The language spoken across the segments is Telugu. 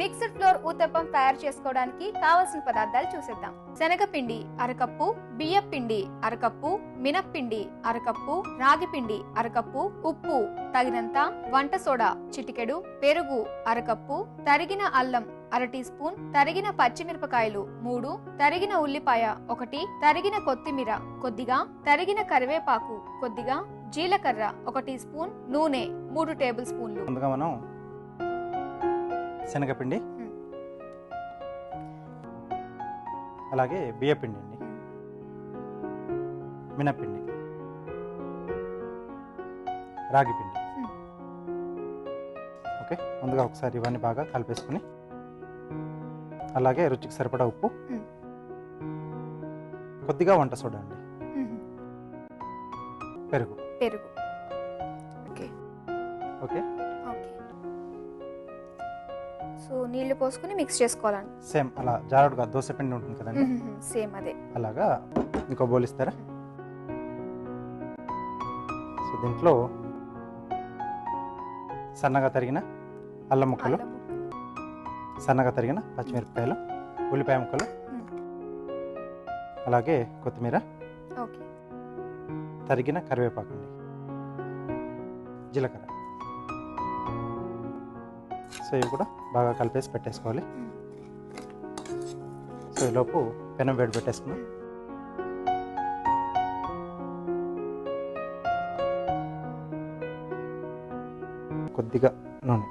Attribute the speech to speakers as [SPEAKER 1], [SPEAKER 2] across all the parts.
[SPEAKER 1] మిక్స్డ్ ఫ్లోర్ ఊతప్పం తయారు చేసుకోవడానికి కావలసిన పదార్థాలు చూసేద్దాం. శనగపిండి అరకప్పు బియ్యం పిండి అరకప్పు మినప్పిండి అరకప్పు రాగిపిండి అరకప్పు ఉప్పు తగినంత వంట సోడా చిటికెడు పెరుగు అరకప్పు తరిగిన అల్లం అర టీ స్పూన్ తరిగిన పచ్చిమిరపకాయలు మూడు తరిగిన ఉల్లిపాయ ఒకటి తరిగిన కొత్తిమీర కొద్దిగా తరిగిన కరివేపాకు కొద్దిగా జీలకర్ర ఒక టీ స్పూన్ నూనె మూడు టేబుల్ స్పూన్లు.
[SPEAKER 2] ముందుగా మనం శనగపిండి. అలాగే బియ్యపిండి అండి మినపిండి రాగి పిండి
[SPEAKER 1] మ్మ్.
[SPEAKER 2] ఓకే ముందుగా ఒకసారి ఇవన్నీ బాగా కలిపేసుకుని అలాగే రుచికి సరిపడా ఉప్పు. కొద్దిగా వంట సోడా అండి. పెరుగు
[SPEAKER 1] పెరుగు ఓకే
[SPEAKER 2] ఓకే
[SPEAKER 1] సో నీళ్ళు పోసుకుని మిక్స్ చేసుకోవాలండి.
[SPEAKER 2] సేమ్ అలా జారుడుగా దోశ పిండి ఉంటుంది కదండి?
[SPEAKER 1] సేమ్ అదే.
[SPEAKER 2] అలాగా ఇంకో బౌల్ ఇస్తారా? సో దీంట్లో సన్నగా తరిగిన అల్లం ముక్కలు సన్నగా తరిగిన పచ్చిమిరపకాయలు ఉల్లిపాయ ముక్కలు. అలాగే కొత్తిమీర
[SPEAKER 1] ఓకే.
[SPEAKER 2] తరిగిన కరివేపాకు అండి జీలకర్ర. సో ఇవి కూడా బాగా కలిపేసి పెట్టేసుకోవాలి. సో ఈలోపు పెనం వేడి పెట్టేసుకున్నాం కొద్దిగా నూనె.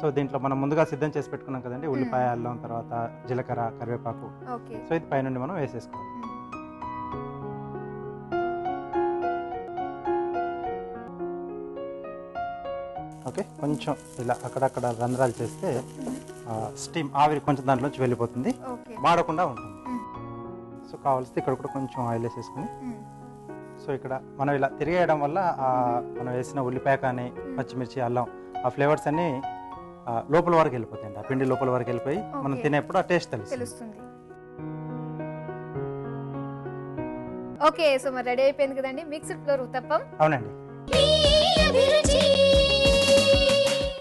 [SPEAKER 2] సో దీంట్లో మనం ముందుగా సిద్ధం చేసి పెట్టుకున్నాం కదండి ఉల్లిపాయ అల్లం తర్వాత జీలకర్ర కరివేపాకు. సో ఇది పైనుండి మనం వేసేసుకోవాలి. ఓకే కొంచెం ఇలా అక్కడక్కడ రంధ్రాలు చేస్తే స్టీమ్ ఆవిరి కొంచెం దాంట్లోంచి వెళ్ళిపోతుంది. మాడకుండా ఉంటుంది. సో కావాల్సి ఇక్కడ కూడా కొంచెం ఆయిల్ వేసేసుకుని. సో ఇక్కడ మనం ఇలా తిరిగేయడం వల్ల మనం వేసిన ఉల్లిపాయ కానీ పచ్చిమిర్చి అల్లం ఆ ఫ్లేవర్స్ అన్నీ లోపల వరకు వెళ్ళిపోతాయండి. ఆ పిండి లోపల వరకు వెళ్ళిపోయి మనం. తినేప్పుడు ఆ టేస్ట్ తెలుస్తుంది.
[SPEAKER 1] తెలుస్తుంది. ఓకే సో మరి రెడీ అయిపోయింది కదండి. Mixed flour uttapam.
[SPEAKER 2] అవునండి.